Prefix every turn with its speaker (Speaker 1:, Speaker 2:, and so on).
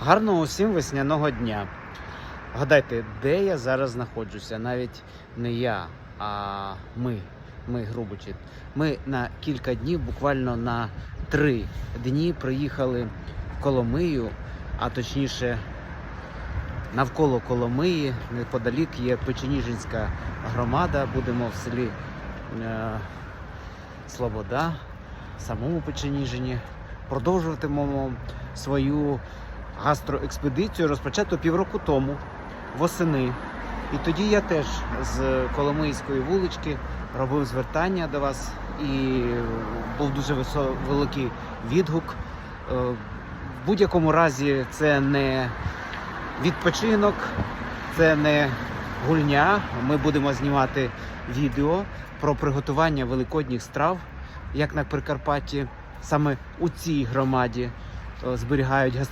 Speaker 1: Гарного усім весняного дня. Гадайте, де я зараз знаходжуся? Навіть не я, а ми. Ми Грубичі. Ми на кілька днів, буквально на три дні, приїхали в Коломию, а точніше навколо Коломиї, неподалік є Печеніжинська громада. Будемо в селі е, Слобода, самому Печеніжині. Продовжуватимемо свою гастроекспедицію, розпочату півроку тому, восени. І тоді я теж з Коломийської вулички робив звертання до вас і був дуже великий відгук. Е, В будь-якому разі це не відпочинок, це не гульня. Ми будемо знімати відео про приготування великодніх страв, як на Прикарпатті, саме у цій громаді е, зберігають